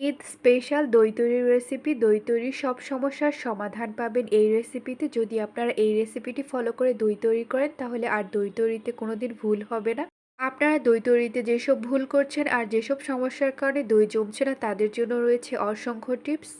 Eid special, দই তৈরির recipe দই তৈরির সব সমস্যার সমাধান পাবেন এই রেসিপিতে যদি আপনারা এই রেসিপিটি ফলো করে দই তৈরি করেন, তাহলে আর দই তৈরিতে কোনো দিন ভুল হবে না। আপনারা দই তৈরিতে যেসব ভুল করছেন আর যেসব সমস্যার কারণে দই জমছে না, তাদের জন্য রয়েছে অসংখ্য টিপস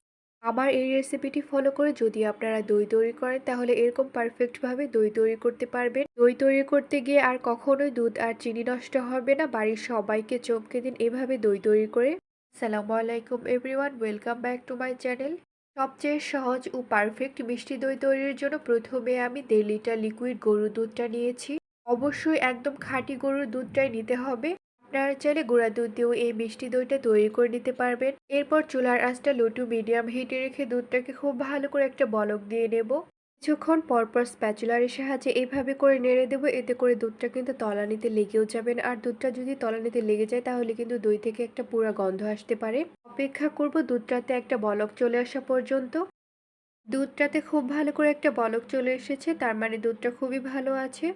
আমার এই রেসিপিটি ফলো করে যদি আপনারা দই তৈরি করেন, তাহলে এরকম পারফেক্টভাবে দই তৈরি করতে পারবেন। দই তৈরি করতে গিয়ে আর কখনোই দুধ আর চিনি নষ্ট হবে না। বাড়ির সবাইকে চমকে দিন এভাবে দই তৈরি করে। আসসালামু আলাইকুম everyone, welcome back to my channel. সবচেয়ে সহজ ও পারফেক্ট মিষ্টি দই তৈরির জন্য প্রথমে আমি দেড় লিটার লিকুইড গরুর দুধটা নিয়েছি। অবশ্যই একদম খাঁটি গরুর দুধটাই নিতে হবে। আপনারা চাইলে গুঁড়া দুধ দিয়েও এই মিষ্টি দইটা তৈরি করে নিতে পারবেন। এরপর চুলার আঁচটা লো টু মিডিয়াম হিটে রেখে দুধটাকে খুব ভালো করে একটা বলক দিয়ে নেব। কিছুক্ষণ পরপর স্প্যাচুলারের সাহায্যে এইভাবে করে নেড়ে দেবো, এতে করে দুধটা কিন্তু তলানিতে লেগেও যাবে না। আর দুধটা যদি তলানিতে লেগে যায়, তাহলে কিন্তু দই থেকে একটা পুরা গন্ধ আসতে পারে। অপেক্ষা করব দুধটাতে একটা বলক চলে আসা পর্যন্ত। দুধটাতে খুব ভালো করে একটা বলক চলে এসেছে, তার মানে দুধটা খুবই ভালো আছে।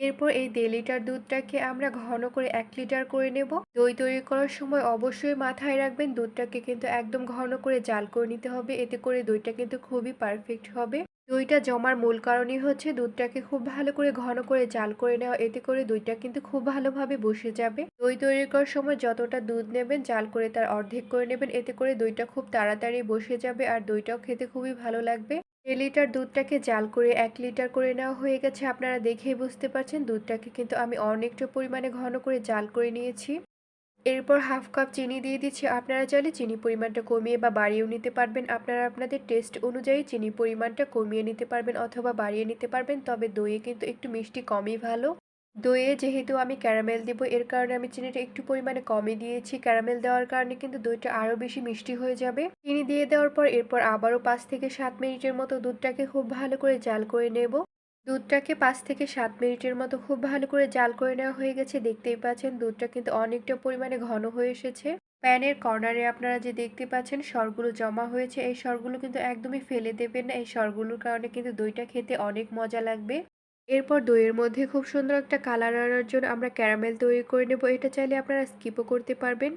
এরপর এই দেড় লিটার দুধটাকে আমরা ঘন করে এক লিটার করে নেব। দই তৈরি করার সময় অবশ্যই মাথায় রাখবেন, দুধটাকে কিন্তু একদম ঘন করে জাল করে নিতে হবে, এতে করে দইটা কিন্তু খুবই পারফেক্ট হবে। দইটা জমার মূল কারণই হচ্ছে দুধটাকে খুব ভালো করে ঘন করে জাল করে নেওয়া। এতে করে দইটা কিন্তু খুব ভালোভাবে বসে যাবে। দই তৈরি করার সময় যতটা দুধ নেবেন, জাল করে তার অর্ধেক করে নেবেন। এতে করে দইটা খুব তাড়াতাড়ি বসে যাবে আর দইটাও খেতে খুবই ভালো লাগবে। দেড় লিটার দুধটাকে জাল করে এক লিটার করে নেওয়া হয়ে গেছে। আপনারা দেখেই বুঝতে পারছেন, দুধটাকে কিন্তু আমি অনেকটা পরিমাণে ঘন করে জাল করে নিয়েছি। এরপর হাফ কাপ চিনি দিয়ে দিচ্ছি। আপনারা চাইলে চিনি পরিমাণটা কমিয়ে বা বাড়িয়েও নিতে পারবেন। আপনারা আপনাদের টেস্ট অনুযায়ী চিনি পরিমাণটা কমিয়ে নিতে পারবেন অথবা বাড়িয়ে নিতে পারবেন, তবে দইয়ে কিন্তু একটু মিষ্টি কমই ভালো। দইয়ে যেহেতু আমি ক্যারামেল দেব, এর কারণে আমি চিনিটা একটু পরিমাণে কমে দিয়েছি। ক্যারামেল দেওয়ার কারণে কিন্তু দইটা আরও বেশি মিষ্টি হয়ে যাবে। চিনি দিয়ে দেওয়ার পর এরপর আবারও পাঁচ থেকে সাত মিনিটের মতো দুধটাকে খুব ভালো করে জাল করে নেব। দুধটাকে পাঁচ থেকে সাত মিনিটের মতো খুব ভালো করে জাল করে নেওয়া হয়ে গেছে। দেখতেই পাচ্ছেন দুধটা কিন্তু অনেকটা পরিমাণে ঘন হয়ে এসেছে। প্যানের কর্নারে আপনারা যে দেখতে পাচ্ছেন সরগুলো জমা হয়েছে। এই সরগুলো কিন্তু একদমই ফেলে দেবেন না। এই সরগুলোর কারণে কিন্তু দইটা খেতে অনেক মজা লাগবে। এরপর দইয়ের মধ্যে খুব সুন্দর একটা কালার আনার জন্য আমরা ক্যারামেল তৈরি করে নেব। এটা চাইলে আপনারা স্কিপও করতে পারবেন।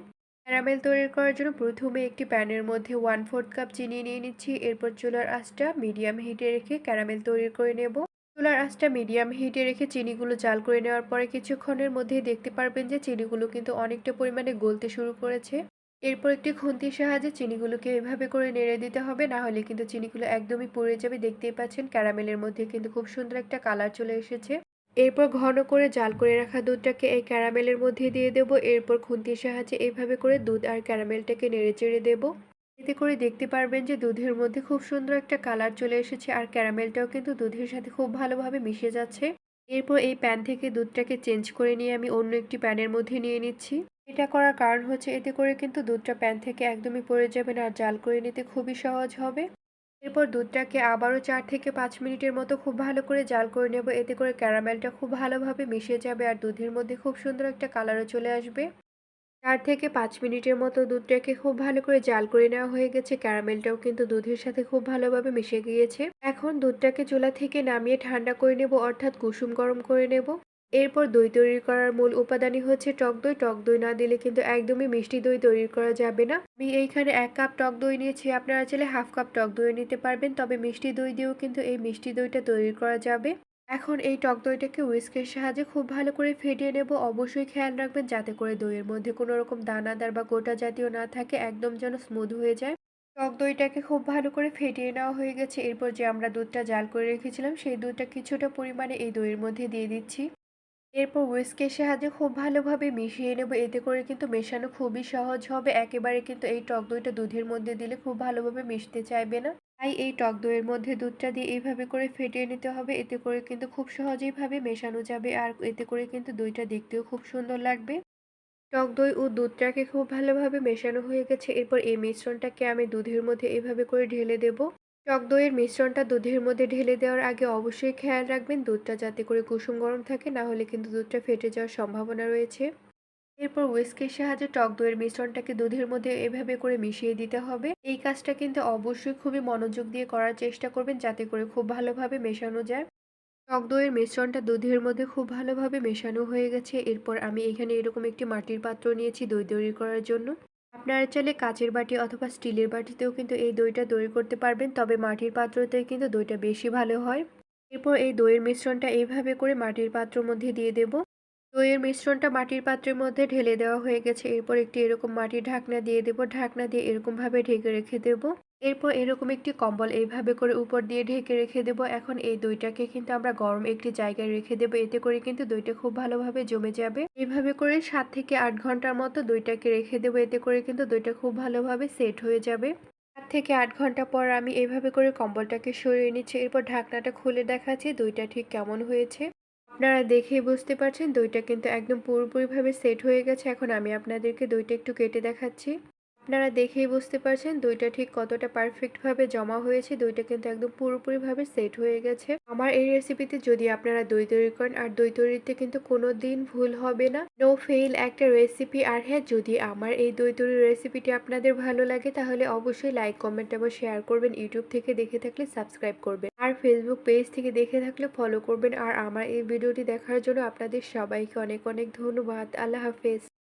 ক্যারামেল তৈরি করার জন্য প্রথমে একটি প্যানের মধ্যে ওয়ান ফোর্থ কাপ চিনি নিয়ে নিচ্ছি। এরপর চুলার আঁচটা মিডিয়াম হিটে রেখে ক্যারামেল তৈরি করে নেব। চুলার আঁচটা মিডিয়াম হিটে রেখে চিনিগুলো জাল করে নেওয়ার পরে কিছুক্ষণের মধ্যেই দেখতে পারবেন যে চিনিগুলো কিন্তু অনেকটা পরিমাণে গলতে শুরু করেছে। এরপর একটি খুন্তির সাহায্যে চিনিগুলোকে এভাবে করে নেড়ে দিতে হবে, না হলে কিন্তু চিনিগুলো একদমই পুড়ে যাবে। দেখতেই পাচ্ছেন ক্যারামেলের মধ্যে কিন্তু খুব সুন্দর একটা কালার চলে এসেছে। এরপর ঘন করে জাল করে রাখা দুধটাকে এই ক্যারামেলের মধ্যে দিয়ে দেবো। এরপর খুন্তির সাহায্যে এভাবে করে দুধ আর ক্যারামেলটাকে নেড়ে চেড়ে দেবো। এতে করে দেখতে পারবেন যে দুধের মধ্যে খুব সুন্দর একটা কালার চলে এসেছে আর ক্যারামেলটাও কিন্তু দুধের সাথে খুব ভালোভাবে মিশে যাচ্ছে। এরপর এই প্যান থেকে দুধটাকে চেঞ্জ করে নিয়ে আমি অন্য একটি প্যানের মধ্যে নিয়ে নিচ্ছি। এটা করার কারণ হচ্ছে এতে করে কিন্তু দুধটা প্যান থেকে একদমই পড়ে যাবে না আর জাল করে নিতে খুবই সহজ হবে। এরপর দুধটাকে আবারও চার থেকে পাঁচ মিনিটের মতো খুব ভালো করে জাল করে নেব। এতে করে ক্যারামেলটা খুব ভালোভাবে মিশে যাবে আর দুধের মধ্যে খুব সুন্দর একটা কালারও চলে আসবে। চার থেকে পাঁচ মিনিটের মতো দুধটাকে খুব ভালো করে জাল করে নেওয়া হয়ে গেছে। ক্যারামেলটাও কিন্তু দুধের সাথে খুব ভালোভাবে মিশে গিয়েছে। এখন দুধটাকে চুলা থেকে নামিয়ে ঠান্ডা করে নেব, অর্থাৎ কুসুম গরম করে নেব। এরপর দই তৈরি করার মূল উপাদানই হচ্ছে টক দই। টক দই না দিলে কিন্তু একদমই মিষ্টি দই তৈরি করা যাবে না। আমি এইখানে এক কাপ টক দই নিয়েছি, আপনারা চাইলে হাফ কাপ টক দই নিতে পারবেন। তবে মিষ্টি দই দিয়েও কিন্তু এই মিষ্টি দইটা তৈরি করা যাবে। এখন এই টক দইটাকে উইস্কের সাহায্যে খুব ভালো করে ফেটিয়ে নেব। অবশ্যই খেয়াল রাখবেন যাতে করে দইয়ের মধ্যে কোনো রকম দানাদার বা গোটা জাতীয় না থাকে, একদম যেন স্মুথ হয়ে যায়। টক দইটাকে খুব ভালো করে ফেটিয়ে নেওয়া হয়ে গেছে। এরপর যে আমরা দুধটা জাল করে রেখেছিলাম, সেই দুধটা কিছুটা পরিমাণে এই দইয়ের মধ্যে দিয়ে দিচ্ছি। এরপর উইস্কের সাহায্যে খুব ভালোভাবে মিশিয়ে নেব। এতে করে কিন্তু মেশানো খুবই সহজ হবে। একেবারে কিন্তু এই টক দইটা দুধের মধ্যে দিলে খুব ভালোভাবে মিশতে চাইবে না। তাই এই টক দইয়ের মধ্যে দুধটা দিয়ে এইভাবে করে ফেটিয়ে নিতে হবে। এতে করে কিন্তু খুব সহজেইভাবে মেশানো যাবে আর এতে করে কিন্তু দইটা দেখতেও খুব সুন্দর লাগবে। টক দই ও দুধটাকে খুব ভালোভাবে মেশানো হয়ে গেছে। এরপর এই মিশ্রণটাকে আমি দুধের মধ্যে এভাবে করে ঢেলে দেব। টক দইয়ের মিশ্রণটা দুধের মধ্যে ঢেলে দেওয়ার আগে অবশ্যই খেয়াল রাখবেন দুধটা যাতে করে কুসুম গরম থাকে, না হলে কিন্তু দুধটা ফেটে যাওয়ার সম্ভাবনা রয়েছে। এরপর উইস্কের সাহায্যে টক দইয়ের মিশ্রণটাকে দুধের মধ্যে এভাবে করে মিশিয়ে দিতে হবে। এই কাজটা কিন্তু অবশ্যই খুবই মনোযোগ দিয়ে করার চেষ্টা করবেন যাতে করে খুব ভালোভাবে মেশানো যায়। টক দইয়ের মিশ্রণটা দুধের মধ্যে খুব ভালোভাবে মেশানো হয়ে গেছে। এরপর আমি এখানে এরকম একটি মাটির পাত্র নিয়েছি দই তৈরি করার জন্য। আপনারা চাইলে কাঁচের বাটি অথবা স্টিলের বাটিতেও কিন্তু এই দইটা তৈরি করতে পারবেন, তবে মাটির পাত্রতেই কিন্তু দইটা বেশি ভালো হয়। এরপর এই দইয়ের মিশ্রণটা এইভাবে করে মাটির পাত্রের মধ্যে দিয়ে দেব। দইয়ের মিশ্রণটা মাটির পাত্রের মধ্যে ঢেলে দেওয়া হয়ে গেছে। এরপর একটি এরকম মাটির ঢাকনা দিয়ে দেব। ঢাকনা দিয়ে এরকমভাবে ঢেকে রেখে দেব। এরপর এরকম একটি কম্বল এইভাবে করে উপর দিয়ে ঢেকে রেখে দেব। এখন এই দইটাকে কিন্তু আমরা গরম একটি জায়গায় রেখে দেব। এতে করে কিন্তু দইটা খুব ভালোভাবে জমে যাবে। এইভাবে করে সাত থেকে আট ঘণ্টার মতো দইটাকে রেখে দেবো। এতে করে কিন্তু দইটা খুব ভালোভাবে সেট হয়ে যাবে। সাত থেকে আট ঘণ্টা পর আমি এইভাবে করে কম্বলটাকে সরিয়ে নিচ্ছি। এরপর ঢাকনাটা খুলে দেখাচ্ছি দইটা ঠিক কেমন হয়েছে। আপনারা দেখেই বুঝতে পারছেন দইটা কিন্তু একদম পুরোপুরিভাবে সেট হয়ে গেছে। এখন আমি আপনাদেরকে দইটা একটু কেটে দেখাচ্ছি। আপনারা দেখেই বুঝতে পারছেন দইটা ঠিক কতটা পারফেক্টভাবে জমা হয়েছে। দইটা কিন্তু একদম পুরোপুরিভাবে সেট হয়ে গেছে। আমার এই রেসিপিতে যদি আপনারা দই তৈরি করেন, আর দই তৈরিতে কিন্তু কোনো দিন ভুল হবে না। নো ফেইল একটা রেসিপি আর হ্যাঁ যদি আমার এই দই তৈরির রেসিপিটি আপনাদের ভালো লাগে, তাহলে অবশ্যই লাইক কমেন্ট এবং শেয়ার করবেন। ইউটিউব থেকে দেখে থাকলে সাবস্ক্রাইব করবেন। আর ফেসবুক পেজ থেকে দেখে থাকলে ফলো করবেন। আর আমার এই ভিডিওটি দেখার জন্য আপনাদের সবাইকে অনেক অনেক ধন্যবাদ। আল্লাহ হাফেজ।